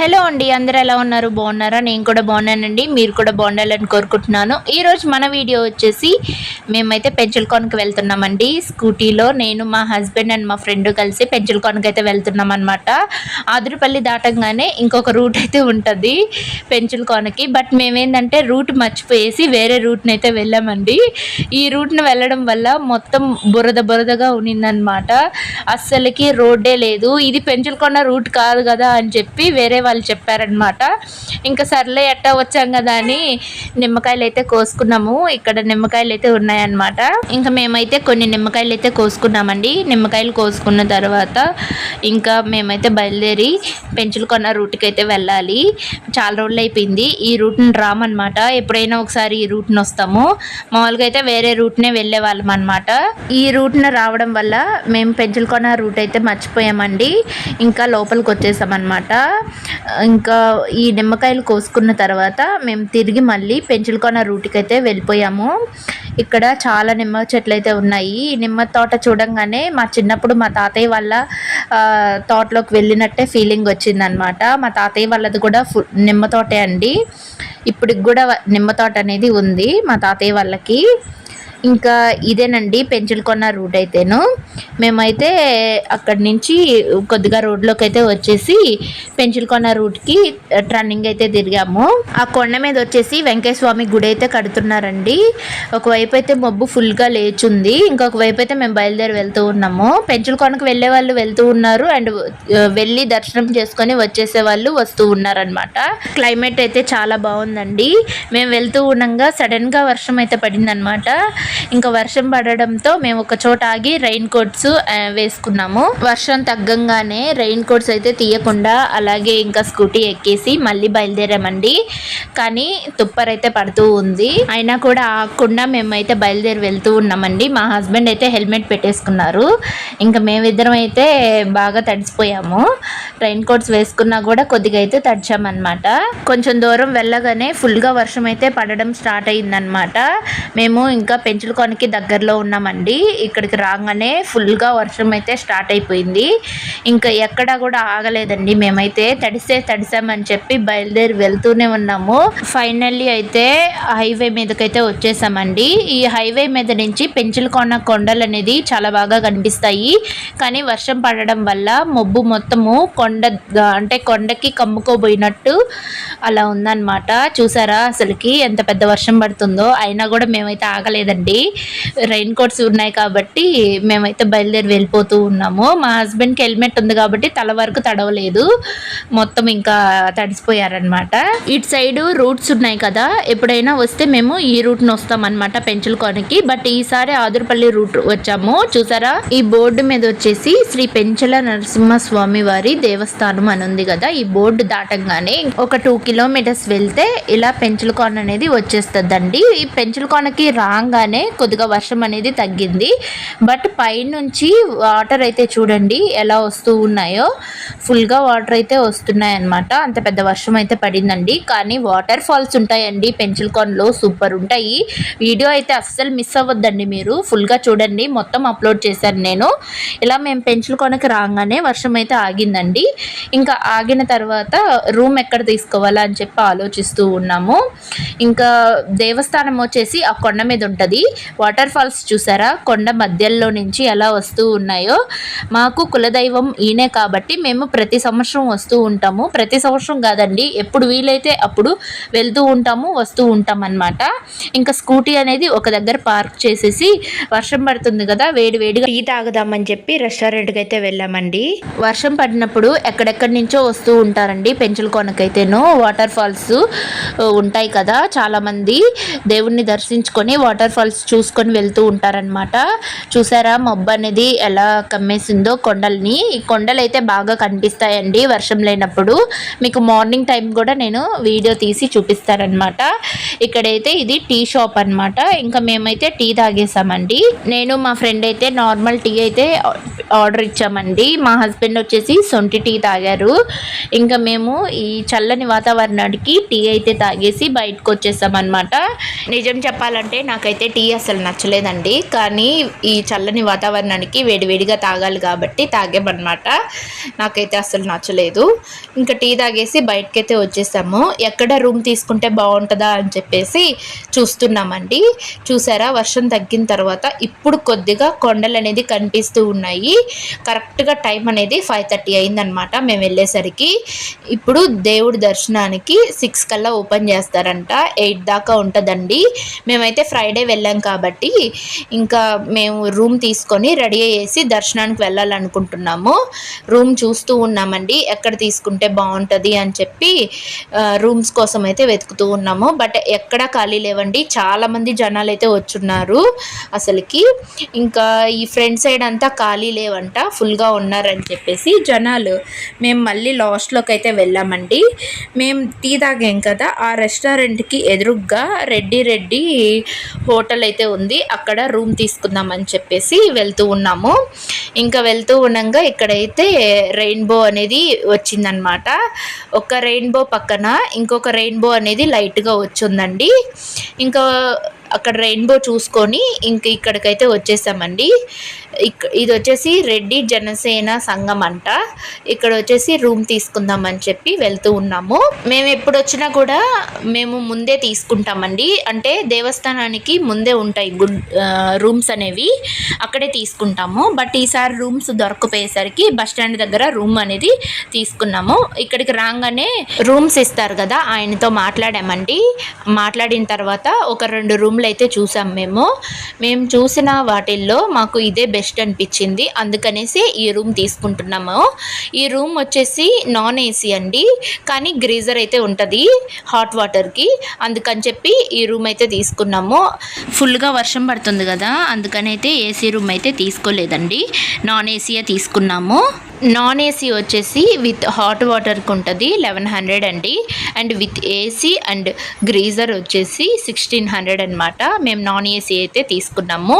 Hello అండి అందరూ ఎలా ఉన్నారు? బాగున్నారా? నేను కూడా బాగున్నానండి. మీరు కూడా బాగుండాలని కోరుకుంటున్నాను. ఈరోజు మన వీడియో వచ్చేసి మేమైతే పెంచులకోనకి వెళ్తున్నామండి. స్కూటీలో నేను మా హస్బెండ్ అండ్ మా ఫ్రెండ్ కలిసి పెంచులకోనకి అయితే వెళ్తున్నాం అనమాట ఆదురుపల్లి దాటంగానే ఇంకొక రూట్ అయితే ఉంటుంది పెంచులకోనకి బట్ మేమేంటంటే రూట్ మర్చిపోయేసి వేరే రూట్ని అయితే వెళ్ళామండి. ఈ రూట్ని వెళ్ళడం వల్ల మొత్తం బురద బురదగా ఉన్నిందనమాట అస్సలకి రోడ్డే లేదు. ఇది పెంచులకొండ రూట్ కాదు కదా అని చెప్పి వేరే వాళ్ళు చెప్పారనమాట ఇంకా సర్లే ఎట్టా వచ్చాం కదా అని నిమ్మకాయలు అయితే కోసుకున్నాము. ఇక్కడ నిమ్మకాయలు అయితే ఉన్నాయన్నమాట. ఇంకా మేమైతే కొన్ని నిమ్మకాయలు అయితే కోసుకున్నామండి. నిమ్మకాయలు కోసుకున్న తర్వాత ఇంకా మేమైతే బయలుదేరి పెంచులకొండ రూట్కి అయితే వెళ్ళాలి. చాలా రోజులు అయిపోయింది ఈ రూట్ని రామన్నమాట. ఎప్పుడైనా ఒకసారి ఈ రూట్ని వస్తాము. మామూలుగా అయితే వేరే రూట్నే వెళ్ళే వాళ్ళం అనమాట ఈ రూట్ని రావడం వల్ల మేము పెంచులకొండ రూట్ అయితే మర్చిపోయామండి. ఇంకా లోపలికి వచ్చేసామన్నమాట. ఇంకా ఈ నిమ్మకాయలు కోసుకున్న తర్వాత మేము తిరిగి మళ్ళీ పెంచులకొండ రూట్కి అయితే వెళ్ళిపోయాము. ఇక్కడ చాలా నిమ్మ చెట్లు అయితే ఉన్నాయి. ఈ నిమ్మ తోట చూడంగానే మా చిన్నప్పుడు మా తాతయ్య వాళ్ళ తోటలోకి వెళ్ళినట్టే ఫీలింగ్ వచ్చిందనమాట మా తాతయ్య వాళ్ళది కూడా ఫు నిమ్మ తోటే అండి. ఇప్పటికి కూడా నిమ్మ తోట అనేది ఉంది మా తాతయ్య వాళ్ళకి. ఇంకా ఇదేనండి పెంచులకొన్న రూట్ అయితేను. మేమైతే అక్కడి నుంచి కొద్దిగా రోడ్లోకి అయితే వచ్చేసి పెంచులకొన్న రూట్కి టర్నింగ్ అయితే తిరిగాము. ఆ కొండ మీద వచ్చేసి వెంకయ్య గుడి అయితే కడుతున్నారండి. ఒకవైపు అయితే మబ్బు ఫుల్గా లేచుంది. ఇంకొక వైపు అయితే మేము బయలుదేరి వెళ్తూ ఉన్నాము. పెంచులకొనకు వెళ్ళే వాళ్ళు వెళ్తూ ఉన్నారు. అండ్ వెళ్ళి దర్శనం చేసుకొని వచ్చేసే వాళ్ళు వస్తూ ఉన్నారనమాట క్లైమేట్ అయితే చాలా బాగుందండి. మేము వెళ్తూ ఉండగా సడన్గా వర్షం అయితే పడిందనమాట ఇంకా వర్షం పడడంతో మేము ఒక చోట ఆగి రెయిన్ కోట్స్ వేసుకున్నాము. వర్షం తగ్గంగానే రెయిన్ కోట్స్ అయితే తీయకుండా అలాగే ఇంకా స్కూటీ ఎక్కేసి మళ్ళీ బయలుదేరామండి. కానీ తుప్పర్ అయితే పడుతూ ఉంది. అయినా కూడా ఆగకుండా మేమైతే బయలుదేరి వెళ్తూ ఉన్నామండి. మా హస్బెండ్ అయితే హెల్మెట్ పెట్టేసుకున్నారు. ఇంకా మేమిద్దరం అయితే బాగా తడిసిపోయాము. రెయిన్ కోట్స్ వేసుకున్నా కూడా కొద్దిగా అయితే తడిచామన్నమాట. కొంచెం దూరం వెళ్ళగానే ఫుల్గా వర్షం అయితే పడడం స్టార్ట్ అయిందనమాట మేము ఇంకా పెంచులకొనకి దగ్గరలో ఉన్నామండి. ఇక్కడికి రాగానే ఫుల్గా వర్షం అయితే స్టార్ట్ అయిపోయింది. ఇంకా ఎక్కడా కూడా ఆగలేదండి. మేమైతే తడిసే తడిసామని చెప్పి బయలుదేరి వెళ్తూనే ఉన్నాము. ఫైనల్లీ అయితే హైవే మీదకైతే వచ్చేసామండి. ఈ హైవే మీద నుంచి పెంచులకొండ కొండలు అనేది చాలా బాగా కనిపిస్తాయి. కానీ వర్షం పడడం వల్ల మొబ్బు మొత్తము కొండ అంటే కొండకి కమ్ముకోబోయినట్టు అలా ఉందన్నమాట. చూసారా? అసలుకి ఎంత పెద్ద వర్షం పడుతుందో. అయినా కూడా మేమైతే ఆగలేదండి. రెయిన్ కోట్స్ ఉన్నాయి కాబట్టి మేమైతే బయలుదేరి వెళ్ళిపోతూ ఉన్నాము. మా హస్బెండ్కి హెల్మెట్ ఉంది కాబట్టి తల వరకు తడవలేదు. మొత్తం ఇంకా తడిసిపోయారనమాట ఇటు సైడ్ రూట్స్ ఉన్నాయి కదా ఎప్పుడైనా వస్తే మేము ఈ రూట్ను వస్తామన్నమాట పెంచులకోనకి. బట్ ఈసారి ఆదురుపల్లి రూట్ వచ్చాము. చూసారా? ఈ బోర్డు మీద వచ్చేసి శ్రీ పెంచల నరసింహస్వామి వారి దేవస్థానం అని ఉంది కదా ఈ బోర్డు దాటంగానే ఒక టూ కిలోమీటర్స్ వెళ్తే ఇలా పెంచులకోన అనేది వచ్చేస్తుందండి. ఈ పెంచులకోనకి రాగానే కొద్దిగా వర్షం అనేది తగ్గింది. బట్ పైనుంచి వాటర్ అయితే చూడండి ఎలా వస్తూ ఉన్నాయో. ఫుల్గా వాటర్ అయితే వస్తున్నాయి అన్నమాట అంత పెద్ద వర్షం అయితే పడిందండి. కానీ వాటర్ ఫాల్స్ ఉంటాయండి. పెంచులకోనలో సూపర్ ఉంటాయి. వీడియో అయితే అస్సలు మిస్ అవ్వద్దండి మీరు. ఫుల్గా చూడండి. మొత్తం అప్లోడ్ చేశాను నేను. ఇలా మేము పెంచులకోనకి రాగానే వర్షం అయితే ఆగిందండి. ఇంకా ఆగిన తర్వాత రూమ్ ఎక్కడ తీసుకోవాలా అని చెప్పి ఆలోచిస్తూ ఉన్నాము. ఇంకా దేవస్థానం వచ్చేసి ఆ కొండ మీద ఉంటుంది. వాటర్ ఫాల్స్ చూసారా? కొండ మధ్యలో నుంచి ఎలా వస్తూ ఉన్నాయో. మాకు కులదైవం ఈయనే కాబట్టి మేము ప్రతి సంవత్సరం వస్తూ ఉంటాము. ప్రతి సంవత్సరం కాదండి ఎప్పుడు వీలైతే అప్పుడు వెళ్తూ ఉంటాము వస్తూ ఉంటాం అన్నమాట ఇంకా స్కూటీ అనేది ఒక దగ్గర పార్క్ చేసేసి వర్షం పడుతుంది కదా వేడి వేడిగా టీ తాగుదామని చెప్పి రెస్టారెంట్కి అయితే వెళ్ళామండి. వర్షం పడినప్పుడు ఎక్కడెక్కడి నుంచో వస్తూ ఉంటారండి పెంచుల కొనకైతేను వాటర్ ఫాల్స్ ఉంటాయి కదా చాలా మంది దేవుణ్ణి దర్శించుకొని వాటర్ ఫాల్స్ చూసుకొని వెళ్తూ ఉంటారనమాట చూసారా మబ్బు అనేది ఎలా కమ్మేసిందో కొండల్ని. ఈ కొండలు అయితే బాగా కనిపిస్తాయండి వర్షం లేనప్పుడు. మీకు మార్నింగ్ టైం కూడా నేను వీడియో తీసి చూపిస్తానమాట ఇక్కడైతే ఇది టీ షాప్ అన్నమాట. ఇంకా మేమైతే టీ తాగేసామండి. నేను మా ఫ్రెండ్ అయితే నార్మల్ టీ అయితే ఆర్డర్ ఇచ్చామండి. మా హస్బెండ్ వచ్చేసి సొంటి టీ తాగారు. ఇంకా మేము ఈ చల్లని వాతావరణానికి టీ అయితే తాగేసి బయటకు వచ్చేసామన్నమాట. నిజం చెప్పాలంటే నాకైతే టీ అసలు నచ్చలేదండి. కానీ ఈ చల్లని వాతావరణానికి వేడివేడిగా తాగాలి కాబట్టి తాగామన్నమాట. నాకైతే అసలు నచ్చలేదు. ఇంకా టీ తాగేసి బయటకైతే వచ్చేసాము. ఎక్కడ రూమ్ తీసుకుంటే బాగుంటుందా అని చెప్పేసి చూస్తున్నామండి. చూసారా? వర్షం తగ్గిన తర్వాత ఇప్పుడు కొద్దిగా కొండలు అనేది కనిపిస్తూ ఉన్నాయి. కరెక్ట్గా టైం అనేది ఫైవ్ థర్టీ అయిందనమాట మేము వెళ్ళేసరికి. ఇప్పుడు దేవుడి దర్శనానికి సిక్స్ కల్లా ఓపెన్ చేస్తారంట. ఎయిట్ దాకా ఉంటుందండి. మేమైతే ఫ్రైడే వెళ్ళాము వెళ్ళాం కాబట్టి ఇంకా మేము రూమ్ తీసుకొని రెడీ అయ్యేసి దర్శనానికి వెళ్ళాలనుకుంటున్నాము. రూమ్ చూస్తూ ఉన్నామండి. ఎక్కడ తీసుకుంటే బాగుంటుంది అని చెప్పి రూమ్స్ కోసం అయితే వెతుకుతూ ఉన్నాము. బట్ ఎక్కడ ఖాళీ లేవండి. చాలామంది జనాలు అయితే వచ్చున్నారు అసలుకి. ఇంకా ఈ ఫ్రంట్ సైడ్ అంతా ఖాళీ లేవంట. ఫుల్గా ఉన్నారని చెప్పేసి జనాలు మేము మళ్ళీ లాస్ట్లోకి అయితే వెళ్ళామండి. మేము టీ తాగాం కదా ఆ రెస్టారెంట్కి ఎదురుగ్గా రెడ్డి రెడ్డి హోటల్ అయితే ఉంది అక్కడ రూమ్ తీసుకుందామని చెప్పేసి వెళ్తూ ఉన్నాము. ఇంకా వెళ్తూ ఉండగా ఇక్కడైతే రెయిన్బో అనేది వచ్చిందనమాట. ఒక రెయిన్బో పక్కన ఇంకొక రెయిన్బో అనేది లైట్గా వచ్చిందండి. ఇంకా అక్కడ రెయిన్బో చూసుకొని ఇంక ఇక్కడికైతే వచ్చేసామండి. ఇక్ ఇది వచ్చేసి రెడ్డి జనసేన సంఘం అంట. ఇక్కడ వచ్చేసి రూమ్ తీసుకుందామని చెప్పి వెళ్తూ ఉన్నాము. మేము ఎప్పుడు వచ్చినా కూడా మేము ముందే తీసుకుంటామండి. అంటే దేవస్థానానికి ముందే ఉంటాయి గుడ్ రూమ్స్ అనేవి. అక్కడే తీసుకుంటాము. బట్ ఈసారి రూమ్స్ దొరకపోయేసరికి బస్ స్టాండ్ దగ్గర రూమ్ అనేది తీసుకున్నాము. ఇక్కడికి రాగానే రూమ్స్ ఇస్తారు కదా ఆయనతో మాట్లాడామండి. మాట్లాడిన తర్వాత ఒక రెండు రూమ్ రూమ్లు అయితే చూసాం మేము. మేము చూసిన వాటిల్లో మాకు ఇదే బెస్ట్ అనిపించింది. అందుకనేసి ఈ రూమ్ తీసుకుంటున్నాము. ఈ రూమ్ వచ్చేసి నాన్ ఏసీ అండి. కానీ గ్రీజర్ అయితే ఉంటుంది హాట్ వాటర్కి. అందుకని చెప్పి ఈ రూమ్ అయితే తీసుకున్నాము. ఫుల్గా వర్షం పడుతుంది కదా అందుకని అయితే ఏసీ రూమ్ అయితే తీసుకోలేదండి. నాన్ ఏసీయే తీసుకున్నాము. నాన్ ఏసీ వచ్చేసి విత్ హాట్ వాటర్కి ఉంటుంది లెవెన్ హండ్రెడ్ అండి. And with AC and geyser వచ్చేసి సిక్స్టీన్ హండ్రెడ్ అనమాట మేము నాన్ ఏసీ అయితే తీసుకున్నాము.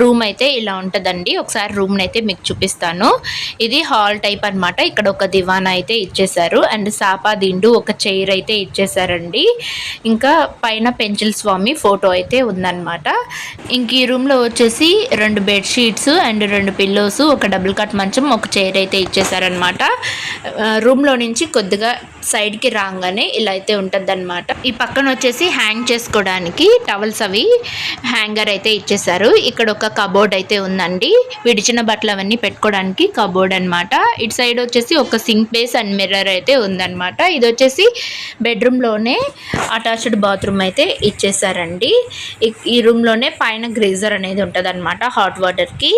రూమ్ అయితే ఇలా ఉంటుందండి. ఒకసారి రూమ్ని అయితే మీకు చూపిస్తాను. ఇది హాల్ టైప్ అనమాట. ఇక్కడ ఒక దివాన్ అయితే ఇచ్చేసారు అండ్ సాపా దిండు ఒక చైర్ అయితే ఇచ్చేసారండి ఇంకా పైన పెంచిల్ స్వామి ఫోటో అయితే ఉందన్నమాట. ఇంక ఈ రూమ్లో వచ్చేసి రెండు బెడ్షీట్స్ అండ్ రెండు పిల్లోస్ ఒక డబుల్ కట్ మంచం ఒక చైర్ అయితే ఇచ్చేసారనమాట రూమ్లో నుంచి కొద్దిగా సైడ్కి రాగానే ఇలా అయితే ఉంటుంది ఈ పక్కన వచ్చేసి హ్యాంగ్ చేసుకోవడానికి టవల్స్ అవి హ్యాంగర్ అయితే ఇచ్చేసారు ఇక్కడ ఒక కబోర్డ్ అయితే ఉందండి. విడిచిన బట్టలు అవన్నీ పెట్టుకోవడానికి కబోర్డ్ అనమాట ఇటు సైడ్ వచ్చేసి ఒక సింక్ బేస్ అండ్ మిర్రర్ అయితే ఉందన్నమాట. ఇది వచ్చేసి బెడ్రూమ్లోనే అటాచ్డ్ బాత్రూమ్ అయితే ఇచ్చేసారండి ఈ- ఈ రూమ్లోనే పైన గ్రీజర్ అనేది ఉంటుంది అనమాట హాట్ వాటర్కి.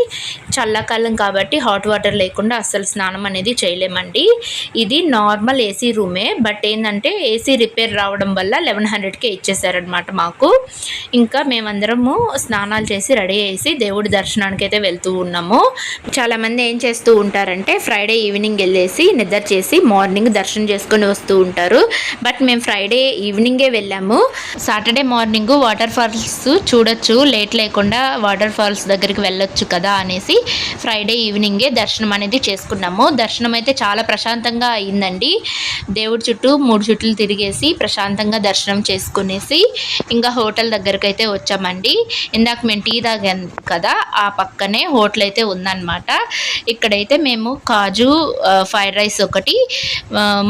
చల్లకాలం కాబట్టి హాట్ వాటర్ లేకుండా అస్సలు స్నానం అనేది చేయలేమండి. ఇది నార్మల్ ఏసీ రూమే. బట్ ఏంటంటే ఏసీ రిపేర్ రావడం వల్ల లెవెన్ హండ్రెడ్కే ఇచ్చేసారనమాట మాకు. ఇంకా మేమందరము స్నానాలు చేసి రెడీ చేసి దేవుడి దర్శనానికి అయితే వెళ్తూ ఉన్నాము. చాలామంది ఏం చేస్తూ ఉంటారంటే ఫ్రైడే ఈవినింగ్ వెళ్ళేసి నిద్ర చేసి మార్నింగ్ దర్శనం చేసుకొని వస్తూ ఉంటారు. బట్ మేము ఫ్రైడే ఈవినింగే వెళ్ళాము. సాటర్డే మార్నింగ్ వాటర్ ఫాల్స్ చూడొచ్చు. లేట్ లేకుండా వాటర్ ఫాల్స్ దగ్గరికి వెళ్ళొచ్చు కదా అనేసి ఫ్రైడే ఈవినింగే దర్శనం అనేది చేసుకున్నాము. దర్శనం అయితే చాలా ప్రశాంతంగా అయిందండి. దేవుడి చుట్టూ మూడు చుట్లు తిరిగేసి ప్రశాంతంగా దర్శనం చేసుకునేసి ఇంకా హోటల్ దగ్గరికి అయితే వచ్చామండి. ఇందాక మేము టీ తాగాం కదా ఆ పక్కనే హోటల్ అయితే ఉందన్నమాట. ఇక్కడైతే మేము కాజు ఫ్రైడ్ రైస్ ఒకటి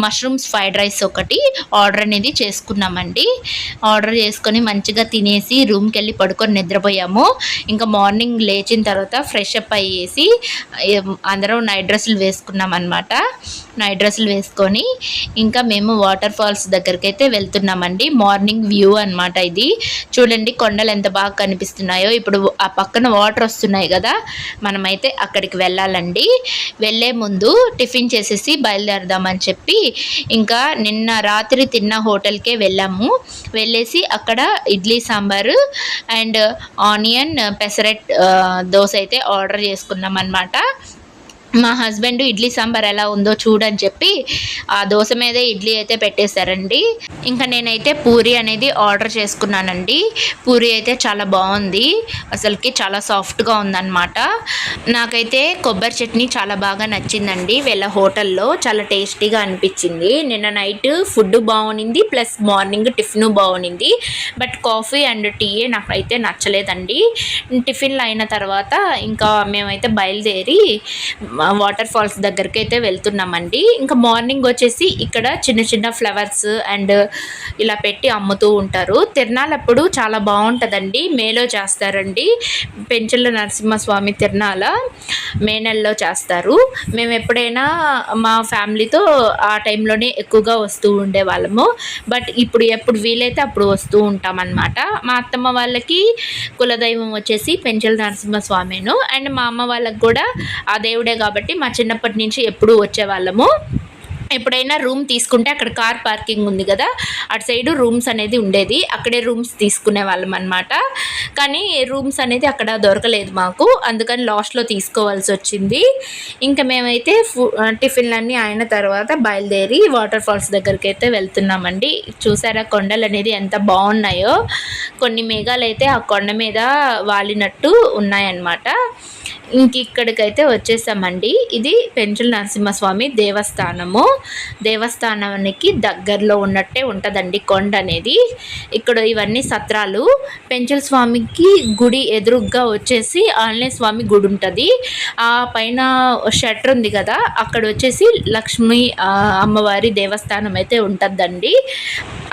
మష్రూమ్స్ ఫ్రైడ్ రైస్ ఒకటి ఆర్డర్ అనేది చేసుకున్నామండి. ఆర్డర్ చేసుకొని మంచిగా తినేసి రూమ్కి వెళ్ళి పడుకొని నిద్రపోయాము. ఇంకా మార్నింగ్ లేచిన తర్వాత ఫ్రెష్ అప్ అయ్యేసి అందరం నైట్ డ్రెస్సులు వేసుకున్నాం అనమాట నైట్ డ్రెస్సులు వేసుకొని ఇంకా మేము వాటర్ ఫాల్స్ దగ్గరికి అయితే వెళ్తున్నామండి. మార్నింగ్ వ్యూ అన్నమాట ఇది. చూడండి కొండలు ఎంత బాగా కనిపిస్తున్నాయో. ఇప్పుడు ఆ పక్కన వాటర్ వస్తున్నాయి కదా మనమైతే అక్కడికి వెళ్ళాలండి. వెళ్ళే ముందు టిఫిన్ చేసేసి బయలుదేరదామని చెప్పి ఇంకా నిన్న రాత్రి తిన్న హోటల్కే వెళ్ళాము. వెళ్ళేసి అక్కడ ఇడ్లీ సాంబారు అండ్ ఆనియన్ పెసరెట్ దోశ అయితే ఆర్డర్ చేసుకున్నాం అనమాట మా హస్బెండ్ ఇడ్లీ సాంబార్ ఎలా ఉందో చూడని చెప్పి ఆ దోశ మీదే ఇడ్లీ అయితే పెట్టేశారండి. ఇంకా నేనైతే పూరి అనేది ఆర్డర్ చేసుకున్నానండి. పూరి అయితే చాలా బాగుంది. అసలుకి చాలా సాఫ్ట్గా ఉందన్నమాట. నాకైతే కొబ్బరి చట్నీ చాలా బాగా నచ్చిందండి. వీళ్ళ హోటల్లో చాలా టేస్టీగా అనిపించింది. నిన్న నైట్ ఫుడ్ బాగునింది ప్లస్ మార్నింగ్ టిఫిన్ బాగునింది. బట్ కాఫీ అండ్ టీ నాకైతే నచ్చలేదండి. టిఫిన్లు అయిన తర్వాత ఇంకా మేమైతే బయలుదేరి వాటర్ ఫాల్స్ దగ్గరికి అయితే వెళ్తున్నామండి. ఇంకా మార్నింగ్ వచ్చేసి ఇక్కడ చిన్న చిన్న ఫ్లవర్స్ అండ్ ఇలా పెట్టి అమ్ముతూ ఉంటారు. తిరణాలప్పుడు చాలా బాగుంటుందండి. మేలో చేస్తారండి. పెంచల నరసింహస్వామి తిరణాల మే నెలలో చేస్తారు. మేము ఎప్పుడైనా మా ఫ్యామిలీతో ఆ టైంలోనే ఎక్కువగా వస్తూ ఉండేవాళ్ళము. బట్ ఇప్పుడు ఎప్పుడు వీలైతే అప్పుడు వస్తూ ఉంటాం మా అత్తమ్మ వాళ్ళకి కులదైవం వచ్చేసి పెంచల నరసింహస్వామిను. అండ్ మా అమ్మ వాళ్ళకి కూడా ఆ దేవుడే కాబట్టి మా చిన్నప్పటి నుంచి ఎప్పుడూ వచ్చేవాళ్ళము. ఎప్పుడైనా రూమ్ తీసుకుంటే అక్కడ కార్ పార్కింగ్ ఉంది కదా అటు సైడ్ రూమ్స్ అనేది ఉండేది. అక్కడే రూమ్స్ తీసుకునే వాళ్ళం అనమాట కానీ రూమ్స్ అనేది అక్కడ దొరకలేదు మాకు. అందుకని లాస్ట్లో తీసుకోవాల్సి వచ్చింది. ఇంకా మేమైతే ఫు టిఫిన్లన్నీ అయిన తర్వాత బయలుదేరి వాటర్ ఫాల్స్ దగ్గరికి అయితే వెళ్తున్నామండి. చూసారా కొండలు అనేది ఎంత బాగున్నాయో. కొన్ని మేఘాలు అయితే ఆ కొండ మీద వాలినట్టు ఉన్నాయన్నమాట. ఇంక ఇక్కడికైతే వచ్చేసామండి. ఇది పెంచుల నరసింహస్వామి దేవస్థానము. దేవస్థానానికి దగ్గరలో ఉన్నట్టే ఉంటుందండి కొండ అనేది. ఇక్కడ ఇవన్నీ సత్రాలు. పెంచుల స్వామికి గుడి ఎదురుగ్గా వచ్చేసి ఆంజనేయ స్వామి గుడి ఉంటుంది. ఆ పైన షట్టర్ ఉంది కదా అక్కడ వచ్చేసి లక్ష్మీ అమ్మవారి దేవస్థానం అయితే ఉంటుందండి.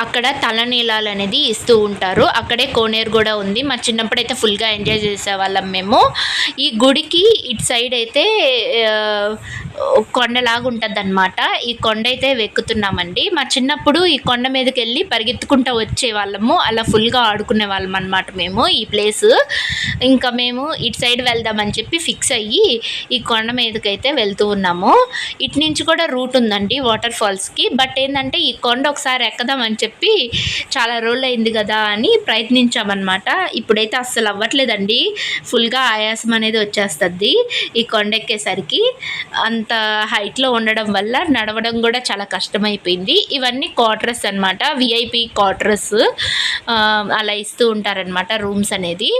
అక్కడ తలనీలాలు అనేది ఇస్తూ ఉంటారు. అక్కడే కోనేరు కూడా ఉంది. మా చిన్నప్పుడు అయితే ఫుల్గా ఎంజాయ్ చేసేవాళ్ళం మేము. ఈ గుడి గుడికి ఇటు సైడ్ అయితే కొండలాగా ఉంటుంది అనమాట ఈ కొండ అయితే వెక్కుతున్నామండి. మా చిన్నప్పుడు ఈ కొండ మీదకి వెళ్ళి పరిగెత్తుకుంటూ వచ్చే వాళ్ళము అలా ఫుల్గా ఆడుకునే వాళ్ళం అనమాట మేము ఈ ప్లేస్. ఇంకా మేము ఇటు సైడ్ వెళ్దామని చెప్పి ఫిక్స్ అయ్యి ఈ కొండ మీదకి అయితే వెళ్తూ ఉన్నాము. ఇటు నుంచి కూడా రూట్ ఉందండి వాటర్ ఫాల్స్కి. బట్ ఏంటంటే ఈ కొండ ఒకసారి ఎక్కదామని చెప్పి చాలా రోజులు అయింది కదా అని ప్రయత్నించామన్నమాట. ఇప్పుడైతే అస్సలు అవ్వట్లేదండి. ఫుల్గా ఆయాసం అనేది వచ్చేస్తుంది. ఈ కొండెక్కేసరికి. అంత హైట్లో ఉండడం వల్ల నడవడం కూడా చాలా కష్టమైపోయింది. ఇవన్నీ క్వార్టర్స్ అనమాట విఐపి క్వార్టర్స్ అలా ఇస్తూ ఉంటారనమాట రూమ్స్ అనేది.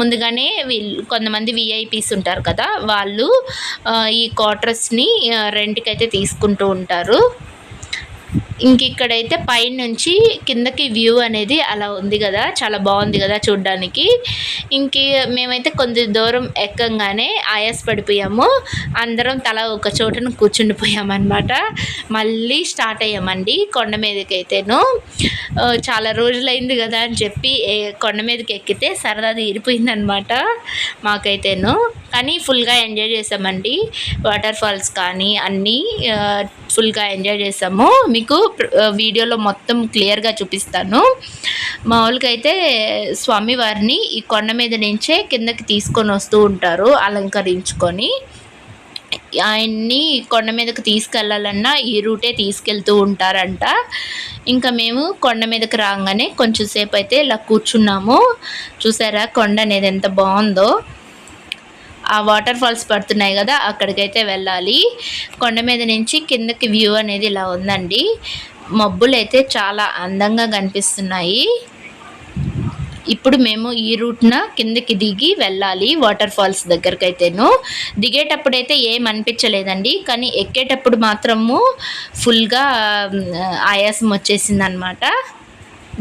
ముందుగానే వీళ్ళు కొంతమంది విఐపీస్ ఉంటారు కదా వాళ్ళు ఈ క్వార్టర్స్ని రెంట్కి అయితే తీసుకుంటూ ఉంటారు. ఇంక ఇక్కడైతే పైనుంచి కిందకి వ్యూ అనేది అలా ఉంది కదా చాలా బాగుంది కదా చూడ్డానికి. ఇంక మేమైతే కొంత దూరం ఎక్కంగానే ఆయాస పడిపోయాము. అందరం తల ఒక చోటన కూర్చుండిపోయామన్నమాట మళ్ళీ స్టార్ట్ అయ్యామండి కొండ మీదకి అయితేను చాలా రోజులైంది కదా అని చెప్పి ఏ- కొండ మీదకి ఎక్కితే సరదా తీరిపోయిందనమాట మాకైతేను. కానీ ఫుల్గా ఎంజాయ్ చేసామండి. వాటర్ ఫాల్స్ కానీ అన్నీ ఫుల్గా ఎంజాయ్ చేసాము. మీకు వీడియోలో మొత్తం క్లియర్గా చూపిస్తాను. మామూలుగా అయితే స్వామివారిని ఈ కొండ మీద నుంచే కిందకి తీసుకొని వస్తూ ఉంటారు అలంకరించుకొని. ఆయన్ని కొండ మీదకి తీసుకెళ్ళాలన్నా ఈ రూటే తీసుకెళ్తూ ఉంటారంట. ఇంకా మేము కొండ మీదకి రాగానే కొంచెం సేపు అయితే ఇలా కూర్చున్నాము. చూసారా కొండ అనేది ఎంత బాగుందో. ఆ వాటర్ ఫాల్స్ పడుతున్నాయి కదా అక్కడికైతే వెళ్ళాలి. కొండ మీద నుంచి కిందకి వ్యూ అనేది ఇలా ఉందండి. మబ్బులు అయితే చాలా అందంగా కనిపిస్తున్నాయి. ఇప్పుడు మేము ఈ రూట్న కిందకి దిగి వెళ్ళాలి వాటర్ ఫాల్స్ దగ్గరకైతేను. అయితేను దిగేటప్పుడు అయితే ఏం అనిపించలేదండి కానీ ఎక్కేటప్పుడు మాత్రము ఫుల్గా ఆయాసం వచ్చేసింది అనమాట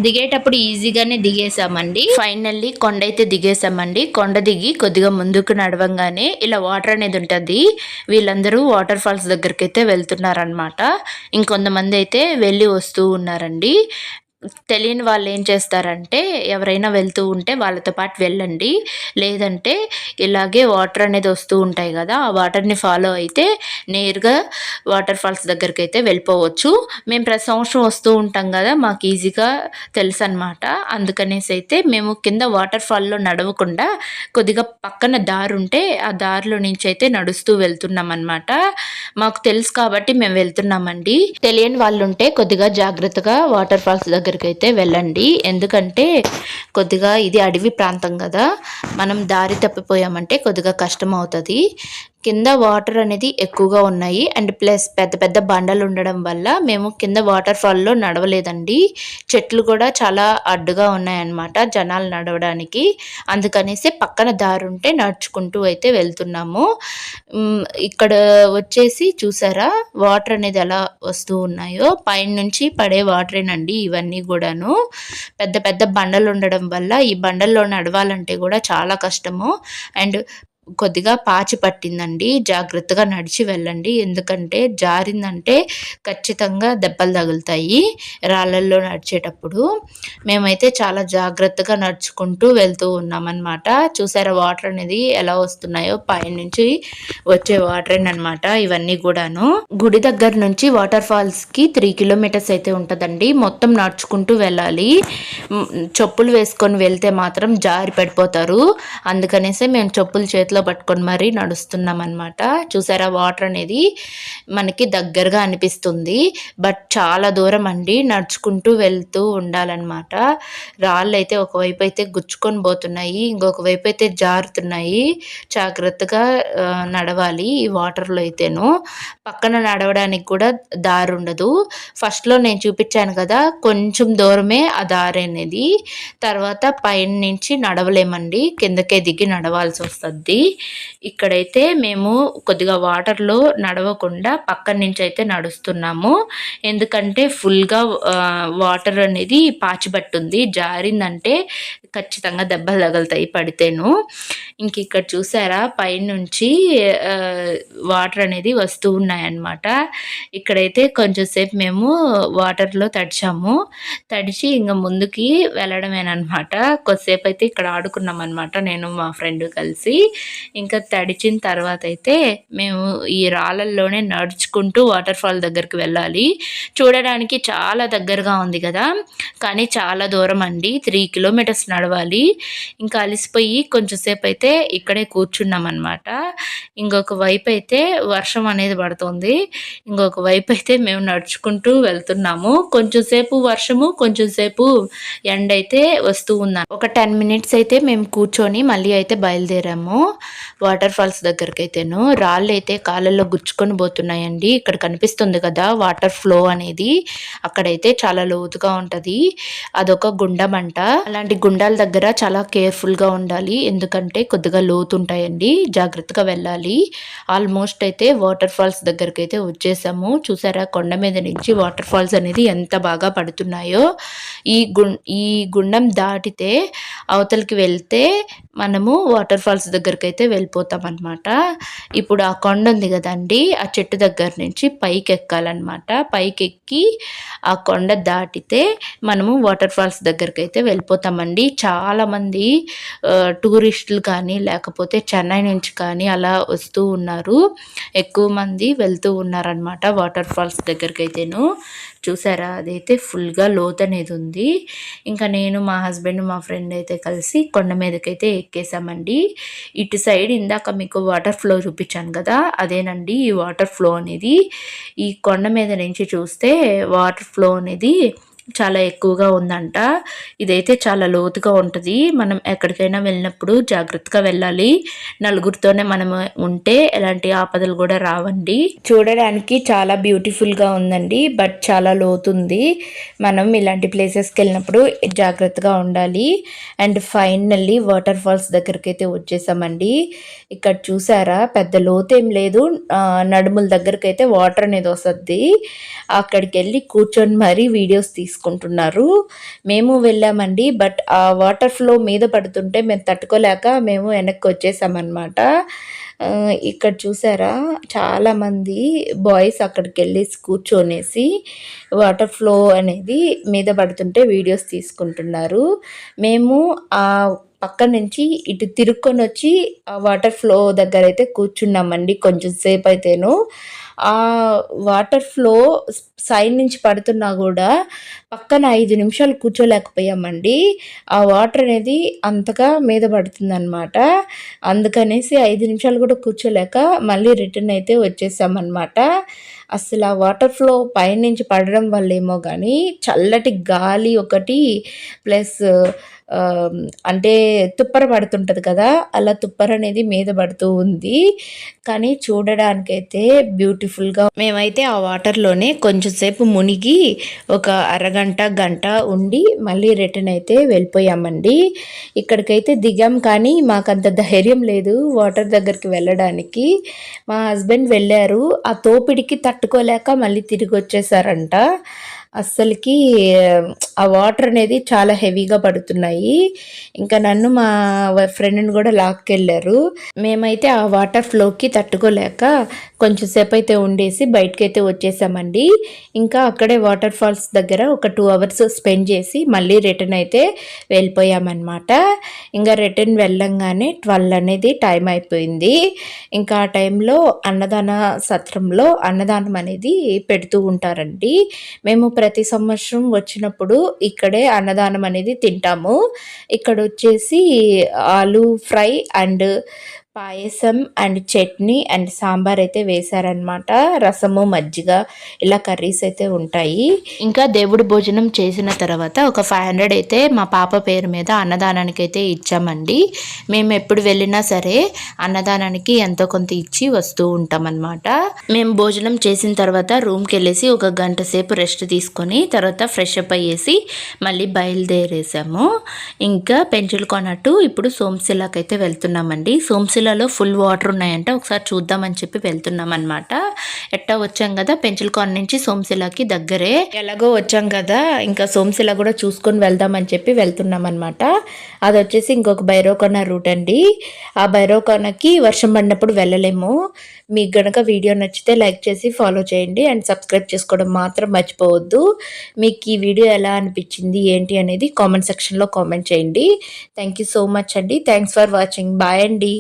దిగేటప్పుడు ఈజీగానే దిగేసామండి ఫైనల్లీ కొండ అయితే దిగేసామండి కొండ దిగి కొద్దిగా ముందుకు నడవంగానే ఇలా వాటర్ అనేది ఉంటుంది. వీళ్ళందరూ వాటర్ ఫాల్స్ దగ్గరికి అయితే వెళ్తున్నారనమాట ఇంకొంతమంది అయితే వెళ్ళి వస్తూ ఉన్నారండి. తెలియని వాళ్ళు ఏం చేస్తారంటే ఎవరైనా వెళ్తూ ఉంటే వాళ్ళతో పాటు వెళ్ళండి. లేదంటే ఇలాగే వాటర్ అనేది వస్తూ ఉంటాయి కదా ఆ వాటర్ని ఫాలో అయితే నేరుగా వాటర్ ఫాల్స్ దగ్గరికి అయితే వెళ్ళిపోవచ్చు. మేము ప్రతి సంవత్సరం వస్తూ ఉంటాం కదా మాకు ఈజీగా తెలుసు అనమాట అందుకనేసి అయితే మేము కింద వాటర్ ఫాల్లో నడవకుండా కొద్దిగా పక్కన దారి ఉంటే ఆ దారిలో నుంచి అయితే నడుస్తూ వెళ్తున్నాం అనమాట మాకు తెలుసు కాబట్టి మేము వెళ్తున్నామండి. తెలియని వాళ్ళు ఉంటే కొద్దిగా జాగ్రత్తగా వాటర్ ఫాల్స్ దగ్గర దగ్గరికి అయితే వెళ్ళండి. ఎందుకంటే కొద్దిగా ఇది అడవి ప్రాంతం కదా. మనం దారి తప్పిపోయామంటే కొద్దిగా కష్టం అవుతుంది కింద వాటర్ అనేది ఎక్కువగా ఉన్నాయి. అండ్ ప్లస్ పెద్ద పెద్ద బండలు ఉండడం వల్ల మేము కింద వాటర్ ఫాల్లో నడవలేదండి. చెట్లు కూడా చాలా అడ్డుగా ఉన్నాయన్నమాట జనాలు నడవడానికి. అందుకనేసి పక్కన దారి ఉంటే నడుచుకుంటూ అయితే వెళ్తున్నాము. ఇక్కడ వచ్చేసి చూసారా? వాటర్ అనేది ఎలా వస్తూ ఉన్నాయో? పైన నుంచి పడే వాటరేనండి ఇవన్నీ కూడాను. పెద్ద పెద్ద బండలు ఉండడం వల్ల ఈ బండల్లో నడవాలంటే కూడా చాలా కష్టము. అండ్ కొద్దిగా పాచి పట్టిందండి. జాగ్రత్తగా నడిచి వెళ్ళండి. ఎందుకంటే జారిందంటే ఖచ్చితంగా దెబ్బలు తగులుతాయి రాళ్ళల్లో నడిచేటప్పుడు. మేమైతే చాలా జాగ్రత్తగా నడుచుకుంటూ వెళ్తూ ఉన్నామన్నమాట. చూసారా వాటర్ అనేది ఎలా వస్తున్నాయో? పైనుంచి వచ్చే వాటర్ అనమాట ఇవన్నీ కూడాను. గుడి దగ్గర నుంచి వాటర్ ఫాల్స్కి త్రీ కిలోమీటర్స్ అయితే ఉంటుందండి. మొత్తం నడుచుకుంటూ వెళ్ళాలి. చెప్పులు వేసుకొని వెళ్తే మాత్రం జారి పడిపోతారు. అందుకనేసే మేము చెప్పులు చేతులు పట్టుకొని మరీ నడుస్తున్నాం అనమాట చూసారా? వాటర్ అనేది మనకి దగ్గరగా అనిపిస్తుంది. బట్ చాలా దూరం అండి. నడుచుకుంటూ వెళ్తూ ఉండాలన్నమాట. రాళ్ళు అయితే ఒకవైపు అయితే గుచ్చుకొని పోతున్నాయి. ఇంకొక వైపు అయితే జారుతున్నాయి. జాగ్రత్తగా నడవాలి ఈ వాటర్లో అయితేను. పక్కన నడవడానికి కూడా దారి ఉండదు. ఫస్ట్లో నేను చూపించాను కదా కొంచెం దూరమే ఆ దారి అనేది. తర్వాత పైన నుంచి నడవలేమండి. కిందకే దిగి నడవాల్సి వస్తుంది. ఇక్కడైతే మేము కొద్దిగా వాటర్లో నడవకుండా పక్కన నుంచి అయితే నడుస్తున్నాము. ఎందుకంటే ఫుల్గా వాటర్ అనేది పాచిపట్టుంది జారిందంటే ఖచ్చితంగా దెబ్బలు తగులుతాయి పడితేను. ఇంక ఇక్కడ చూసారా పైనుంచి వాటర్ అనేది వస్తూ ఉన్నాయన్నమాట. ఇక్కడైతే కొంచెంసేపు మేము వాటర్లో తడిచాము. తడిచి ఇంకా ముందుకి వెళ్ళడమేనమాట కొద్దిసేపు అయితే ఇక్కడ ఆడుకున్నాం అనమాట నేను మా ఫ్రెండ్ కలిసి. ఇంకా తడిచిన తర్వాత అయితే మేము ఈ రాళ్ళల్లోనే నడుచుకుంటూ వాటర్ ఫాల్ దగ్గరికి వెళ్ళాలి. చూడడానికి చాలా దగ్గరగా ఉంది కదా కానీ చాలా దూరం అండి. త్రీ కిలోమీటర్స్ నడవాలి. ఇంకా అలసిపోయి కొంచెం సేపు అయితే ఇక్కడే కూర్చున్నాం అనమాట ఇంకొక వైపు అయితే వర్షం అనేది పడుతుంది. ఇంకొక వైపు అయితే మేము నడుచుకుంటూ వెళ్తున్నాము. కొంచెం సేపు వర్షము కొంచెం సేపు ఎండ అయితే వస్తూ ఉన్నాను ఒక టెన్ మినిట్స్ అయితే మేము కూర్చొని మళ్ళీ అయితే బయలుదేరాము. వాటర్ ఫాల్స్ దగ్గరికి అయితేను రాళ్ళు అయితే కాళ్ళల్లో గుచ్చుకొని పోతున్నాయండి. ఇక్కడ కనిపిస్తుంది కదా వాటర్ ఫ్లో అనేది. అక్కడైతే చాలా లోతుగా ఉంటది. అదొక గుండం అంట అలాంటి గుండాల దగ్గర చాలా కేర్ఫుల్గా ఉండాలి. ఎందుకంటే కొద్దిగా లోతు ఉంటాయండి జాగ్రత్తగా వెళ్ళాలి. ఆల్మోస్ట్ అయితే వాటర్ ఫాల్స్ దగ్గరికి అయితే వచ్చేసాము. చూసారా? కొండ మీద నుంచి వాటర్ ఫాల్స్ అనేది ఎంత బాగా పడుతున్నాయో. ఈ గు ఈ గుండం దాటితే అవతలకి వెళ్తే మనము వాటర్ ఫాల్స్ దగ్గరికి అయితే వెళ్ళిపోతాం అనమాట ఇప్పుడు ఆ కొండ ఉంది కదండి ఆ చెట్టు దగ్గర నుంచి పైకి ఎక్కాలన్నమాట పైకి ఎక్కి ఆ కొండ దాటితే మనము వాటర్ ఫాల్స్ దగ్గరికి అయితే వెళ్ళిపోతామండి. చాలామంది టూరిస్టులు కానీ లేకపోతే చెన్నై నుంచి కానీ అలా వస్తూ ఉన్నారు. ఎక్కువ మంది వెళ్తూ ఉన్నారనమాట వాటర్ ఫాల్స్ దగ్గరికి అయితేను చూసారా? అదైతే ఫుల్గా లోత్ అనేది ఉంది. ఇంకా నేను మా హస్బెండ్ మా ఫ్రెండ్ అయితే కలిసి కొండ మీదకైతే ఎక్కేసామండి. ఇటు సైడ్ ఇందాక మీకు వాటర్ ఫ్లో చూపించాను కదా? అదేనండి ఈ వాటర్ ఫ్లో అనేది. ఈ కొండ మీద నుంచి చూస్తే వాటర్ ఫ్లో అనేది చాలా ఎక్కువగా ఉందంట. ఇదైతే చాలా లోతుగా ఉంటుంది. మనం ఎక్కడికైనా వెళ్ళినప్పుడు జాగ్రత్తగా వెళ్ళాలి. నలుగురితోనే మనం ఉంటే ఎలాంటి ఆపదలు కూడా రావండి. చూడడానికి చాలా బ్యూటిఫుల్గా ఉందండి. బట్ చాలా లోతుంది. మనం ఇలాంటి ప్లేసెస్కి వెళ్ళినప్పుడు జాగ్రత్తగా ఉండాలి. అండ్ ఫైనల్లీ వాటర్ ఫాల్స్ దగ్గరికి అయితే వచ్చేసామండి. ఇక్కడ చూసారా? పెద్ద లోతు ఏం లేదు నడుముల దగ్గరికి అయితే వాటర్ అనేది వస్తుంది. అక్కడికి వెళ్ళి కూర్చొని మరీ వీడియోస్ తీసుకుంటున్నారు. మేము వెళ్ళామండి బట్ ఆ వాటర్ ఫ్లో మీద పడుతుంటే మేము తట్టుకోలేక మేము వెనక్కి వచ్చేసామన్నమాట. ఇక్కడ చూసారా? చాలామంది బాయ్స్ అక్కడికి వెళ్ళి కూర్చొనేసి వాటర్ ఫ్లో అనేది మీద పడుతుంటే వీడియోస్ తీసుకుంటున్నారు. మేము ఆ పక్క నుంచి ఇటు తిరుక్కొని వచ్చి ఆ వాటర్ ఫ్లో దగ్గర అయితే కూర్చున్నామండి కొంచెం సేపు అయితేను ఆ వాటర్ ఫ్లో సైడ్ నుంచి పడుతున్నా కూడా పక్కన ఐదు నిమిషాలు కూర్చోలేకపోయామండి. ఆ వాటర్ అనేది అంతగా మీద పడుతుందన్నమాట. అందుకనేసి ఐదు నిమిషాలు కూడా కూర్చోలేక మళ్ళీ రిటర్న్ అయితే వచ్చేసామన్నమాట. అసలు ఆ వాటర్ ఫ్లో పైనుంచి పడడం వల్ల ఏమో కానీ చల్లటి గాలి ఒకటి ప్లస్ అంటే తుప్పర పడుతుంటుంది కదా! అలా తుప్పర అనేది మీద పడుతూ ఉంది. కానీ చూడడానికైతే బ్యూటిఫుల్‌గా మేమైతే ఆ వాటర్‌లోనే కొంచెం సేపు మునిగి ఒక అరగంట, గంట ఉండి మళ్ళీ రిటర్న్ అయితే వెళ్ళిపోయామండి. ఇక్కడికైతే దిగాం కానీ మాకంత ధైర్యం లేదు వాటర్ దగ్గరికి వెళ్ళడానికి. మా హస్బెండ్ వెళ్ళారు. ఆ తోపిడికి తట్టుకోలేక మళ్ళీ తిరిగి వచ్చేసారంట అస్సలకి ఆ వాటర్ అనేది చాలా హెవీగా పడుతున్నాయి. ఇంకా నన్ను మా ఫ్రెండ్‌ని కూడా లాక్కెళ్ళారు మేమైతే ఆ వాటర్ ఫ్లోకి తట్టుకోలేక కొంచెం అయితే ఉండేసి బయటకైతే వచ్చేసామండి. ఇంకా అక్కడే వాటర్ ఫాల్స్ దగ్గర ఒక టూ అవర్స్ స్పెండ్ చేసి మళ్ళీ రిటర్న్ అయితే వెళ్ళిపోయామన్నమాట. ఇంకా రిటర్న్ వెళ్ళంగానే 12 అనేది టైం అయిపోయింది. ఇంకా ఆ టైంలో అన్నదాన సత్రంలో అన్నదానం అనేది పెడుతూ ఉంటారండి. మేము ప్రతి సంవత్సరం వచ్చినప్పుడు ఇక్కడే అన్నదానం అనేది తింటాము. ఇక్కడ వచ్చేసి aloo fry and payasam and chutney and sambar అయితే వేశారనమాట. రసము, మజ్జిగ ఇలా కర్రీస్ అయితే ఉంటాయి. ఇంకా దేవుడి భోజనం చేసిన తర్వాత ఒక 500 అయితే మా పాప పేరు మీద అన్నదానానికి అయితే ఇచ్చామండి. మేము ఎప్పుడు వెళ్ళినా సరే అన్నదానానికి ఎంతో కొంత ఇచ్చి వస్తూ ఉంటామన్నమాట. మేము భోజనం చేసిన తర్వాత రూమ్కి వెళ్ళేసి ఒక గంట సేపు రెస్ట్ తీసుకొని తర్వాత ఫ్రెష్ అప్ అయ్యేసి మళ్ళీ బయలుదేరేసాము. ఇంకా పెంచులు కొనట్టు ఇప్పుడు సోమశిలాకైతే వెళ్తున్నామండి. సోమశిలలో ఫుల్ వాటర్ ఉన్నాయంట. ఒకసారి చూద్దామని చెప్పి వెళ్తున్నాం అనమాట ఎట్టా వచ్చాం కదా పెంచులకోన నుంచి సోమశిలకి దగ్గరే. ఎలాగో వచ్చాం కదా! ఇంకా సోమశిల కూడా చూసుకొని వెళ్దామని చెప్పి వెళ్తున్నాం అనమాట అది వచ్చేసి ఇంకొక భైరవకొన రూట్ అండి. ఆ భైరవకొనకి వర్షం పడినప్పుడు వెళ్ళలేము. మీకు గనక వీడియో నచ్చితే లైక్ చేసి ఫాలో చేయండి. అండ్ సబ్స్క్రైబ్ చేసుకోవడం మాత్రం మర్చిపోవద్దు. మీకు ఈ వీడియో ఎలా అనిపించింది ఏంటి అనేది కామెంట్ సెక్షన్‌లో కామెంట్ చేయండి. థ్యాంక్ యూ సో మచ్ అండి. Thanks for watching. బాయ్ అండి.